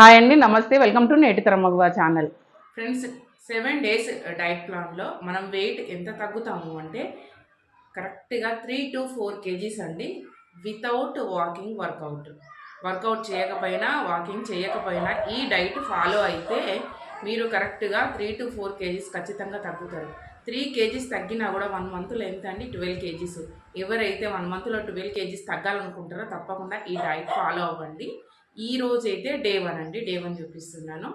Hi అండి నమస్తే. Welcome to Neti Maguva channel. Friends seven days diet ప్లాన్లో మనం వెయిట్ ఎంత తగ్గుతాము అంటే కరెక్ట్గా త్రీ టు ఫోర్ కేజీస్ అండి వితౌట్ వాకింగ్ వర్కౌట్. వర్కౌట్ చేయకపోయినా వాకింగ్ చేయకపోయినా ఈ డైట్ ఫాలో అయితే మీరు కరెక్ట్గా త్రీ టు ఫోర్ కేజీస్ ఖచ్చితంగా తగ్గుతారు. త్రీ కేజీస్ తగ్గినా కూడా వన్ మంత్లో ఎంత అండి ట్వెల్వ్ కేజీస్. ఎవరైతే వన్ మంత్లో ట్వెల్వ్ కేజీస్ తగ్గాలనుకుంటారో తప్పకుండా ఈ డైట్ ఫాలో అవ్వండి. ఈ రోజు అయితే డే వన్ అండి. డే వన్ చూపిస్తున్నాను.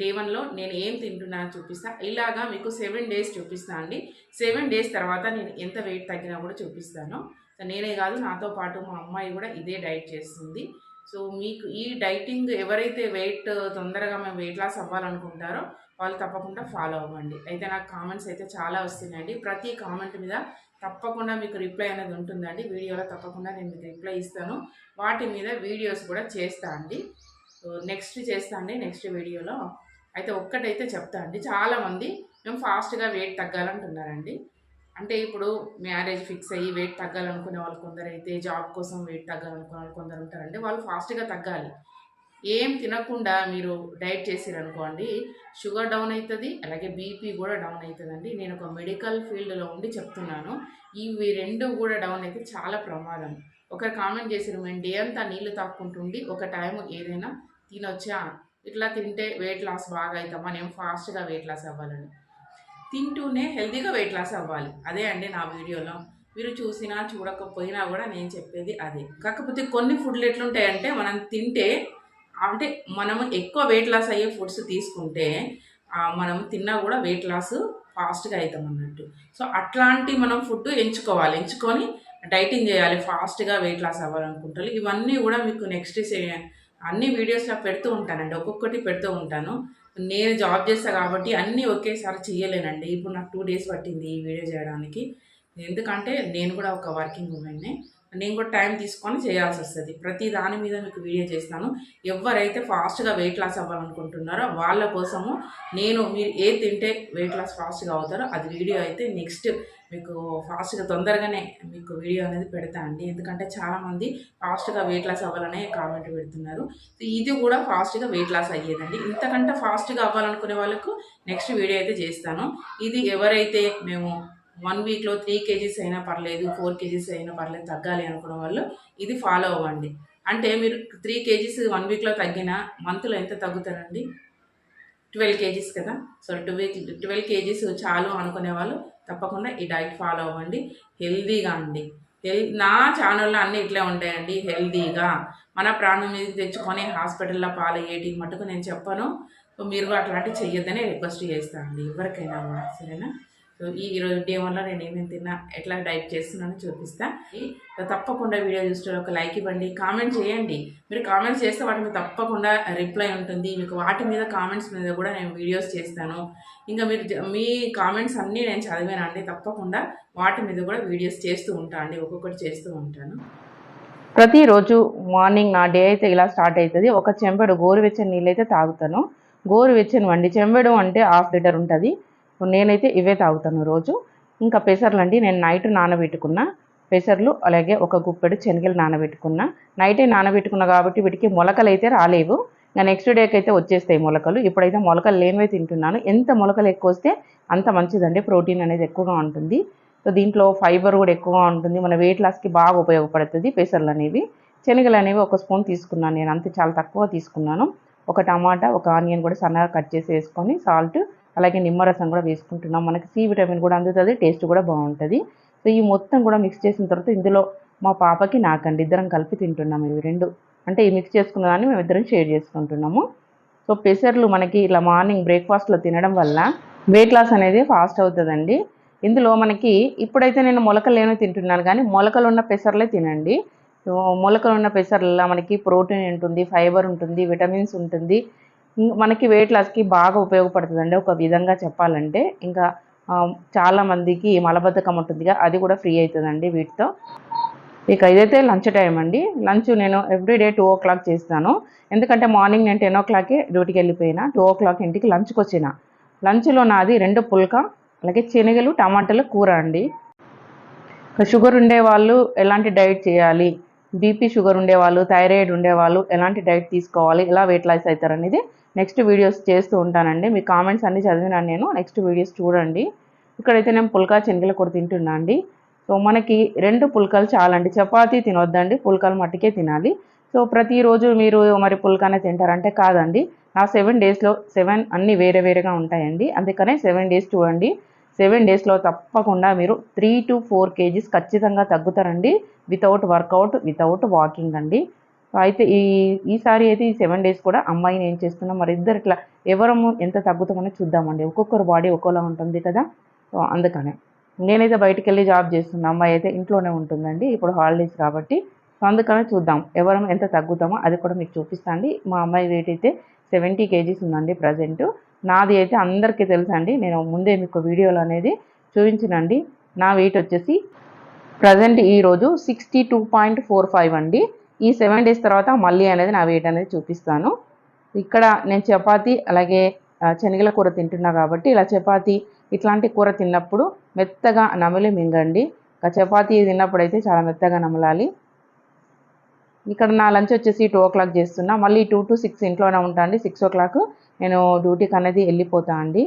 డే వన్లో నేను ఏం తింటున్నాను చూపిస్తా. ఇలాగా మీకు సెవెన్ డేస్ చూపిస్తాను అండి. సెవెన్ డేస్ తర్వాత నేను ఎంత వెయిట్ తగ్గినా కూడా చూపిస్తాను. సో నేనే కాదు నాతో పాటు మా అమ్మాయి కూడా ఇదే డైట్ చేస్తుంది. సో మీకు ఈ డైటింగ్ ఎవరైతే వెయిట్ తొందరగా మేము వెయిట్ లాస్ అవ్వాలనుకుంటారో వాళ్ళు తప్పకుండా ఫాలో అవ్వండి. అయితే నాకు కామెంట్స్ అయితే చాలా వస్తున్నాయండి. ప్రతి కామెంట్ మీద తప్పకుండా మీకు రిప్లై అనేది ఉంటుందండి. వీడియోలో తప్పకుండా నేను మీకు రిప్లై ఇస్తాను. వాటి మీద వీడియోస్ కూడా చేస్తా అండి. నెక్స్ట్ చేస్తా అండి నెక్స్ట్ వీడియోలో. అయితే ఒక్కటైతే చెప్తా అండి. చాలామంది మేము ఫాస్ట్గా వెయిట్ తగ్గాలంటున్నారండి. అంటే ఇప్పుడు మ్యారేజ్ ఫిక్స్ అయ్యి వెయిట్ తగ్గాలనుకునే వాళ్ళు కొందరు అయితే జాబ్ కోసం వెయిట్ తగ్గాలనుకునే వాళ్ళు కొందరు ఉంటారండి. వాళ్ళు ఫాస్ట్గా తగ్గాలి. ఏం తినకుండా మీరు డైట్ చేసిరనుకోండి షుగర్ డౌన్ అవుతుంది అలాగే బీపీ కూడా డౌన్ అవుతుందండి నేను ఒక మెడికల్ ఫీల్డ్లో ఉండి చెప్తున్నాను. ఇవి రెండు కూడా డౌన్ అయితే చాలా ప్రమాదం. ఒకరు కామెంట్ చేసిరు మేము డే అంతా నీళ్ళు తాక్కుంటుండి ఒక టైం ఏదైనా తినొచ్చా? ఇట్లా తింటే వెయిట్ లాస్ బాగా అవుతామా నేను ఫాస్ట్గా వెయిట్ లాస్ అవ్వాలని. తింటూనే హెల్తీగా వెయిట్ లాస్ అవ్వాలి. అదే అండి నా వీడియోలో. మీరు చూసినా చూడకపోయినా కూడా నేను చెప్పేది అదే. కాకపోతే కొన్ని ఫుడ్లు ఎట్లుంటాయంటే మనం తింటే అంటే మనము ఎక్కువ వెయిట్ లాస్ అయ్యే ఫుడ్స్ తీసుకుంటే మనం తిన్నా కూడా వెయిట్ లాస్ ఫాస్ట్గా అవుతాం అన్నట్టు. సో అట్లాంటి మనం ఫుడ్ ఎంచుకోవాలి. ఎంచుకొని డైటింగ్ చేయాలి. ఫాస్ట్గా వెయిట్ లాస్ అవ్వాలనుకుంటారు. ఇవన్నీ కూడా మీకు నెక్స్ట్ అన్ని వీడియోస్లో పెడుతూ ఉంటానండి. ఒక్కొక్కటి పెడుతూ ఉంటాను. నేను జాబ్ చేస్తా కాబట్టి అన్నీ ఒకేసారి చేయలేనండి ఇప్పుడు నాకు టూ డేస్ పట్టింది ఈ వీడియో చేయడానికి. ఎందుకంటే నేను కూడా ఒక వర్కింగ్ ఉమెన్నే నేను కూడా టైం తీసుకొని చేయాల్సి వస్తుంది. ప్రతి దాని మీద మీకు వీడియో చేస్తాను ఎవరైతే ఫాస్ట్గా వెయిట్ లాస్ అవ్వాలనుకుంటున్నారో వాళ్ళ కోసము నేను మీరు ఏ తింటే వెయిట్ లాస్ ఫాస్ట్గా అవుతారో అది వీడియో అయితే నెక్స్ట్ మీకు ఫాస్ట్గా తొందరగానే మీకు వీడియో అనేది పెడతా అండి. ఎందుకంటే చాలామంది ఫాస్ట్గా వెయిట్ లాస్ అవ్వాలనే కామెంట్ పెడుతున్నారు. ఇది కూడా ఫాస్ట్గా వెయిట్ లాస్ అయ్యేదండి. ఇంతకంటే ఫాస్ట్గా అవ్వాలనుకునే వాళ్ళకు నెక్స్ట్ వీడియో అయితే చేస్తాను. ఇది ఎవరైతే మేము వన్ వీక్లో త్రీ కేజీస్ అయినా పర్లేదు ఫోర్ కేజీస్ అయినా పర్లేదు తగ్గాలి అనుకున్న వాళ్ళు ఇది ఫాలో అవ్వండి. అంటే మీరు త్రీ కేజీస్ వన్ వీక్లో తగ్గినా మంత్లో ఎంత తగ్గుతారండి? ట్వెల్వ్ కేజీస్ కదా? సో ట్వెల్వ్ ట్వెల్వ్ కేజీస్ చాలు అనుకునే వాళ్ళు తప్పకుండా ఈ డైట్ ఫాలో అవ్వండి. హెల్దీగా అండి. హెల్ నా ఛానల్లో అన్నీ ఇట్లే ఉంటాయండి. హెల్దీగా. మన ప్రాణం మీద తెచ్చుకొని హాస్పిటల్లో పాలయ్యేటి మటుకు నేను చెప్పను. మీరు అట్లాంటివి చెయ్యొద్దని రిక్వెస్ట్ చేస్తాను అండి. ఎవరికైనా సరేనా? సో ఈ ఈరోజు డే వన్లో నేను ఏమేమి తిన్నా ఎట్లా డైట్ చేస్తున్నానో చూపిస్తా. సో తప్పకుండా వీడియో చూస్తే ఒక లైక్ ఇవ్వండి కామెంట్ చేయండి. మీరు కామెంట్స్ చేస్తే వాటి మీద తప్పకుండా రిప్లై ఉంటుంది. మీకు వాటి మీద కామెంట్స్ మీద కూడా నేను వీడియోస్ చేస్తాను. ఇంకా మీరు మీ కామెంట్స్ అన్నీ నేను చదివానండి తప్పకుండా వాటి మీద కూడా వీడియోస్ చేస్తూ ఉంటాను అండి. ఒక్కొక్కటి చేస్తూ ఉంటాను. ప్రతిరోజు మార్నింగ్ నా డే అయితే ఇలా స్టార్ట్ అవుతుంది ఒక చెంబెడు గోరువెచ్చని నీళ్ళు అయితే తాగుతాను. గోరువెచ్చని వండి చెంబెడు అంటే హాఫ్ లీటర్ ఉంటుంది. నేనైతే ఇవే తాగుతాను రోజు. ఇంకా పెసర్లు అండి నేను నైట్ నానబెట్టుకున్న పెసర్లు అలాగే ఒక గుప్పెడు శనగలు నానబెట్టుకున్న. నైటే నానబెట్టుకున్నా కాబట్టి వీటికి మొలకలు అయితే రాలేవు. ఇంకా నెక్స్ట్ డేకి అయితే వచ్చేస్తాయి మొలకలు. ఇప్పుడైతే మొలకలు లేనివే తింటున్నాను. ఎంత మొలకలు ఎక్కువ వస్తే అంత మంచిదండి. ప్రోటీన్ అనేది ఎక్కువగా ఉంటుంది. సో దీంట్లో ఫైబర్ కూడా ఎక్కువగా ఉంటుంది. మన వెయిట్ లాస్కి బాగా ఉపయోగపడుతుంది పెసర్లు అనేవి. శనగలు అనేవి ఒక స్పూన్ తీసుకున్నాను నేను. అంతే చాలా తక్కువ తీసుకున్నాను. ఒక టమాటా ఒక ఆనియన్ కూడా సన్నగా కట్ చేసి వేసుకొని సాల్ట్ అలాగే నిమ్మరసం కూడా వేసుకుంటున్నాం. మనకి సి విటమిన్ కూడా అందుతుంది టేస్ట్ కూడా బాగుంటుంది. సో ఈ మొత్తం కూడా మిక్స్ చేసిన తర్వాత ఇందులో మా పాపకి నాకండి ఇద్దరం కలిపి తింటున్నాం ఇవి రెండు. అంటే ఈ మిక్స్ చేసుకున్న దాన్ని మేము ఇద్దరం షేర్ చేసుకుంటున్నాము. సో పెసర్లు మనకి ఇలా మార్నింగ్ బ్రేక్ఫాస్ట్లో తినడం వల్ల వెయిట్ లాస్ అనేది ఫాస్ట్ అవుతుందండి. ఇందులో మనకి ఇప్పుడైతే నేను మొలకలు తింటున్నాను కానీ మొలకలు ఉన్న పెసర్లే తినండి. మొలకలు ఉన్న పెసర్లలో మనకి ప్రోటీన్ ఉంటుంది ఫైబర్ ఉంటుంది విటమిన్స్ ఉంటుంది. మనకి వెయిట్ లాస్కి బాగా ఉపయోగపడుతుందండి. ఒక విధంగా చెప్పాలంటే ఇంకా చాలామందికి మలబద్ధకం ఉంటుందిగా అది కూడా ఫ్రీ అవుతుందండి వీటితో. ఇక ఇదైతే లంచ్ టైం అండి. లంచ్ నేను ఎవ్రీడే టూ ఓ క్లాక్ చేస్తాను. ఎందుకంటే మార్నింగ్ నేను టెన్ ఓ క్లాక్కి డ్యూటీకి వెళ్ళిపోయినా టూ ఓ క్లాక్ ఇంటికి లంచ్కి వచ్చిన. లంచ్లో నాది రెండు పుల్క అలాగే శనగలు టమాటాలు కూర అండి. షుగర్ ఉండే వాళ్ళు ఎలాంటి డైట్ చేయాలి? బీపీ షుగర్ ఉండేవాళ్ళు థైరాయిడ్ ఉండేవాళ్ళు ఎలాంటి డైట్ తీసుకోవాలి? ఎలా వెయిట్ లాస్ అవుతారు అనేది నెక్స్ట్ వీడియోస్ చేస్తూ ఉంటానండి. మీ కామెంట్స్ అన్ని చదివినాను నేను నెక్స్ట్ వీడియోస్ చూడండి. ఇక్కడైతే నేను పుల్కా శనగల కూర తింటున్నా అండి. సో మనకి రెండు పుల్కాలు చాలండి. చపాతీ తినొద్దండి. పుల్కాలు మట్టుకే తినాలి. సో ప్రతిరోజు మీరు మరి పుల్కానే తింటారంటే కాదండి. నా సెవెన్ డేస్లో సెవెన్ అన్నీ వేరే వేరేగా ఉంటాయండి. అందుకనే సెవెన్ డేస్ చూడండి. సెవెన్ డేస్లో తప్పకుండా మీరు త్రీ టు ఫోర్ కేజీస్ ఖచ్చితంగా తగ్గుతారండి. వితౌట్ వర్కౌట్ వితౌట్ వాకింగ్ అండి. అయితే ఈ ఈసారి అయితే ఈ సెవెన్ డేస్ కూడా అమ్మాయిని ఏం చేస్తున్నాం? మరి ఇద్దరు ఇట్లా ఎవరము ఎంత తగ్గుతామని చూద్దామండి. ఒక్కొక్కరు బాడీ ఒక్కోలా ఉంటుంది కదా? సో అందుకనే. నేనైతే బయటికి వెళ్ళి జాబ్ చేస్తున్నా. అమ్మాయి అయితే ఇంట్లోనే ఉంటుందండి. ఇప్పుడు హాలిడేస్ కాబట్టి. సో అందుకనే చూద్దాం. ఎవరం ఎంత తగ్గుతామో అది కూడా మీకు చూపిస్తాండి. మా అమ్మాయి వెయిట్ అయితే సెవెంటీ కేజీస్ ఉందండి ప్రజెంట్ నాది అయితే అందరికీ తెలుసండి. నేను ముందే మీకు వీడియోలు అనేది చూపించినండి. నా వెయిట్ వచ్చేసి ప్రజెంట్ ఈరోజు sixty two point four five అండి. ఈ సెవెన్ డేస్ తర్వాత మళ్ళీ అనేది నా వెయిట్ అనేది చూపిస్తాను. ఇక్కడ నేను చపాతి అలాగే శనగల కూర తింటున్నా కాబట్టి ఇలా చపాతి ఇట్లాంటి కూర తిన్నప్పుడు మెత్తగా నమిలి మింగండి. ఇంకా చపాతీ తిన్నప్పుడు అయితే చాలా మెత్తగా నమలాలి. ఇక్కడ నా లంచ్ వచ్చేసి టూ ఓ క్లాక్ చేస్తున్నా. మళ్ళీ టూ టు సిక్స్ ఇంట్లోనే ఉంటాను సిక్స్ ఓ క్లాక్ నేను డ్యూటీకి అనేది వెళ్ళిపోతా అండి.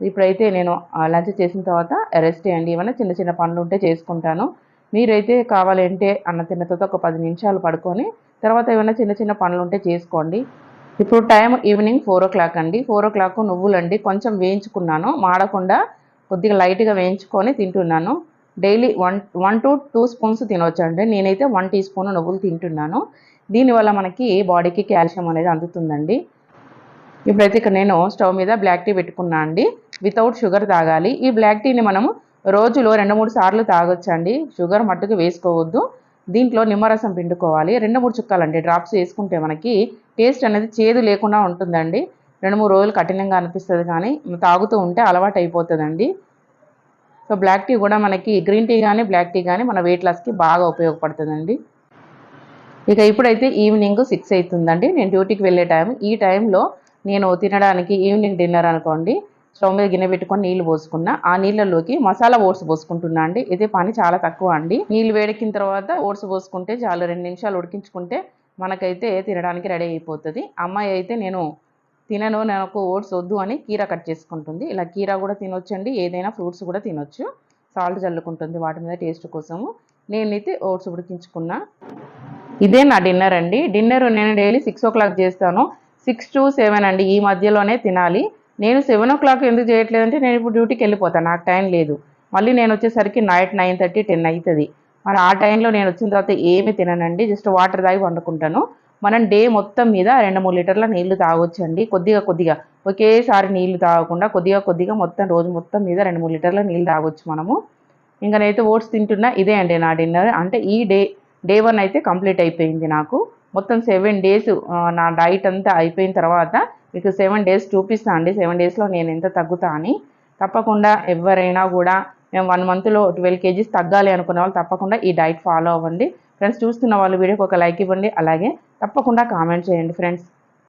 ఇప్పుడైతే నేను లంచ్ చేసిన తర్వాత రెస్ట్ చేయండి. ఏమైనా చిన్న చిన్న పనులు ఉంటే చేసుకుంటాను. మీరైతే కావాలంటే అన్న తిన్నతో ఒక పది నిమిషాలు పడుకొని తర్వాత ఏమైనా చిన్న చిన్న పనులు ఉంటే చేసుకోండి. ఇప్పుడు time evening four o'clock అండి. ఫోర్ ఓ క్లాక్ నువ్వులండి కొంచెం వేయించుకున్నాను. మాడకుండా కొద్దిగా లైట్గా వేయించుకొని తింటున్నాను. Daily one one to two spoons తినవచ్చండి నేనైతే వన్ టీ స్పూన్ నువ్వులు తింటున్నాను. దీనివల్ల మనకి బాడీకి కాల్షియం అనేది అందుతుందండి. ఇప్పుడైతే ఇక్కడ నేను స్టవ్ మీద బ్లాక్ టీ పెట్టుకున్నా అండి. వితౌట్ షుగర్ తాగాలి. ఈ బ్లాక్ టీని మనము రోజులో రెండు మూడు సార్లు తాగొచ్చండి. షుగర్ మట్టుకు వేసుకోవద్దు. దీంట్లో నిమ్మరసం పిండుకోవాలి. రెండు మూడు చుక్కాలండి. డ్రాప్స్ వేసుకుంటే మనకి టేస్ట్ అనేది చేదు లేకుండా ఉంటుందండి. రెండు మూడు రోజులు కఠినంగా అనిపిస్తుంది కానీ తాగుతూ ఉంటే అలవాటు అయిపోతుందండి. సో బ్లాక్ టీ కూడా మనకి గ్రీన్ టీ కానీ బ్లాక్ టీ కానీ మన వెయిట్ లాస్కి బాగా ఉపయోగపడుతుందండి. ఇక ఇప్పుడైతే ఈవినింగ్ సిక్స్ అవుతుందండి. నేను డ్యూటీకి వెళ్ళే టైం. ఈ టైంలో నేను తినడానికి ఈవినింగ్ డిన్నర్ అనుకోండి. స్టవ్ మీద గిన్నె పెట్టుకొని నీళ్ళు పోసుకున్నా. ఆ నీళ్ళలోకి మసాలా ఓట్స్ పోసుకుంటున్నా అండి. ఇదే పని చాలా తక్కువ అండి. నీళ్ళు వేడెక్కిన తర్వాత ఓట్స్ పోసుకుంటే చాలు రెండు నిమిషాలు ఉడికించుకుంటే మనకైతే తినడానికి రెడీ అయిపోతుంది. అమ్మాయి అయితే నేను తినను నాకు ఓట్స్ వద్దు అని కీరా కట్ చేసుకుంటుంది. ఇలా కీరా కూడా తినొచ్చండి. ఏదైనా ఫ్రూట్స్ కూడా తినొచ్చు. సాల్ట్ చల్లుకుంటుంది వాటి మీద టేస్ట్ కోసము. నేనైతే ఓట్స్ ఉడికించుకున్నా. ఇదే నా డిన్నర్ అండి. డిన్నర్ నేను డైలీ సిక్స్ ఓ క్లాక్ చేస్తాను. సిక్స్ టు సెవెన్ అండి. ఈ మధ్యలోనే తినాలి. నేను సెవెన్ ఓ క్లాక్ ఎందుకు చేయట్లేదంటే నేను ఇప్పుడు డ్యూటీకి వెళ్ళిపోతాను నాకు టైం లేదు. మళ్ళీ నేను వచ్చేసరికి నైట్ నైన్ థర్టీ టెన్ అవుతుంది మరి ఆ టైంలో నేను వచ్చిన తర్వాత ఏమి తిననండి జస్ట్ వాటర్ తాగి వండుకుంటాను. మనం డే మొత్తం మీద రెండు మూడు లీటర్ల నీళ్ళు తాగొచ్చండి. కొద్దిగా కొద్దిగా ఒకేసారి నీళ్ళు తాగకుండా కొద్దిగా కొద్దిగా మొత్తం రోజు మొత్తం మీద రెండు మూడు లీటర్ల నీళ్ళు తాగొచ్చు మనము. ఇంకా నేనైతే ఓట్స్ తింటున్నా ఇదే అండి నా డిన్నర్. అంటే ఈ డే డే వన్ అయితే కంప్లీట్ అయిపోయింది నాకు. మొత్తం సెవెన్ డేస్ నా డైట్ అంతా అయిపోయిన తర్వాత మీకు సెవెన్ డేస్ చూపిస్తా అండి సెవెన్ డేస్లో నేను ఎంత తగ్గుతా అని. తప్పకుండా ఎవరైనా కూడా మేము వన్ మంత్లో ట్వెల్వ్ కేజీస్ తగ్గాలి అనుకునే వాళ్ళు తప్పకుండా ఈ డైట్ ఫాలో అవ్వండి. ఫ్రెండ్స్ చూస్తున్న వాళ్ళు వీడియోకి ఒక లైక్ ఇవ్వండి. అలాగే తప్పకుండా కామెంట్ చేయండి ఫ్రెండ్స్